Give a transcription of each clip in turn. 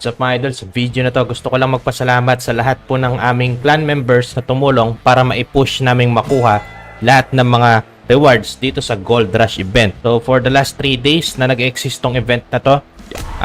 What's up mga idol? Sa video na to, gusto ko lang magpasalamat sa lahat po ng aming clan members na tumulong para ma-push naming makuha lahat ng mga rewards dito sa Gold Rush event. So for the last 3 days na nag-exist tong event na to,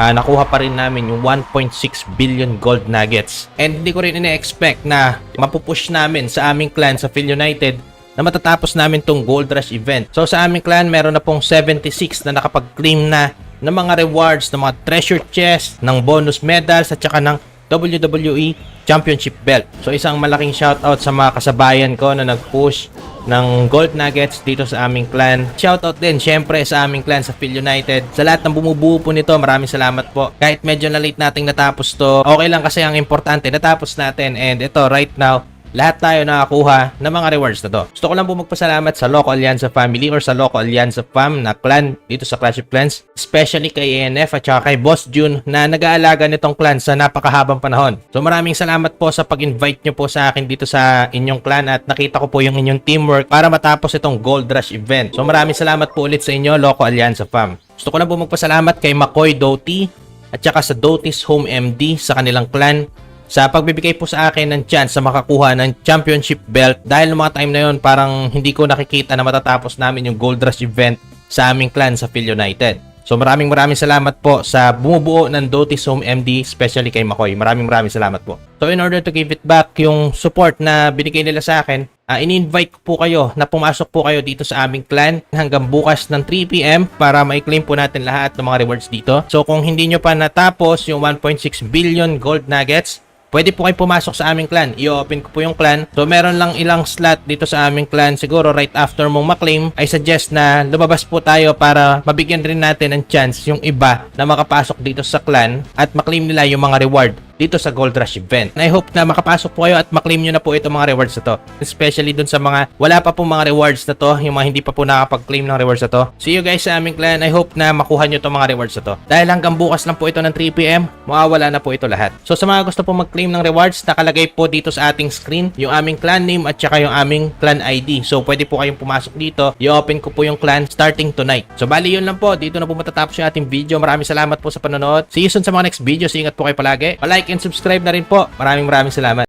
ah, nakuha pa rin namin yung 1.6 billion gold nuggets. And hindi ko rin ina-expect na mapupush namin sa aming clan sa Phil United na matatapos namin tong Gold Rush event. So sa aming clan, meron na pong 76 na nakapag-claim na ng mga rewards, ng mga treasure chest, ng bonus medals at saka ng WWE Championship Belt. So isang malaking shoutout sa mga kasabayan ko na nag-push ng gold nuggets dito sa aming clan. Shoutout din syempre sa aming clan sa Phil United. Sa lahat ng bumubuo po nito, maraming salamat po. Kahit medyo na late nating natapos to, okay lang kasi ang importante natapos natin and ito right now lahat tayo nakakuha ng mga rewards na to. Gusto ko lang po magpasalamat sa Local Allianza family or sa Local Allianza fam na clan dito sa Clash of Clans. Especially kay ANF at saka kay Boss June na nag-aalaga nitong clan sa napakahabang panahon. So maraming salamat po sa pag-invite nyo po sa akin dito sa inyong clan at nakita ko po yung inyong teamwork para matapos itong Gold Rush event. So maraming salamat po ulit sa inyo Local Allianza fam. Gusto ko lang po magpasalamat kay McCoy Doty at saka sa Doty's Home MD sa kanilang clan sa pagbibigay po sa akin ng chance sa makakuha ng championship belt dahil noong mga time na yon parang hindi ko nakikita na matatapos namin yung Gold Rush event sa aming clan sa Phil United. So maraming maraming salamat po sa bumubuo ng Dotis Home MD, especially kay Makoy. Maraming maraming salamat po. So in order to give it back yung support na binigay nila sa akin, uh, in-invite ko po kayo na pumasok po kayo dito sa aming clan hanggang bukas ng 3pm para ma-claim po natin lahat ng mga rewards dito. So kung hindi nyo pa natapos yung 1.6 billion gold nuggets, pwede po kayo pumasok sa aming clan. I-open ko po yung clan. So, meron lang ilang slot dito sa aming clan. Siguro, right after mong maklaim, I suggest na lumabas po tayo para mabigyan rin natin ng chance yung iba na makapasok dito sa clan at maklaim nila yung mga reward dito sa Gold Rush event. I hope na makapasok po kayo at maklaim nyo na po itong mga rewards na to. Especially dun sa mga wala pa po mga rewards na to, yung mga hindi pa po nakapag-claim ng rewards na to. See you guys sa aming clan. I hope na makuha nyo itong mga rewards na to. Dahil hanggang bukas lang po ito ng 3pm, mawawala na po ito lahat. So sa mga gusto po mag-claim ng rewards, nakalagay po dito sa ating screen yung aming clan name at saka yung aming clan ID. So pwede po kayong pumasok dito. I-open ko po yung clan starting tonight. So bali yun lang po. Dito na po matatapos yung ating video. Maraming salamat po sa panonood. See you soon sa mga next videos. Ingat po kayo palagi. Palike and subscribe na rin po. Maraming maraming salamat.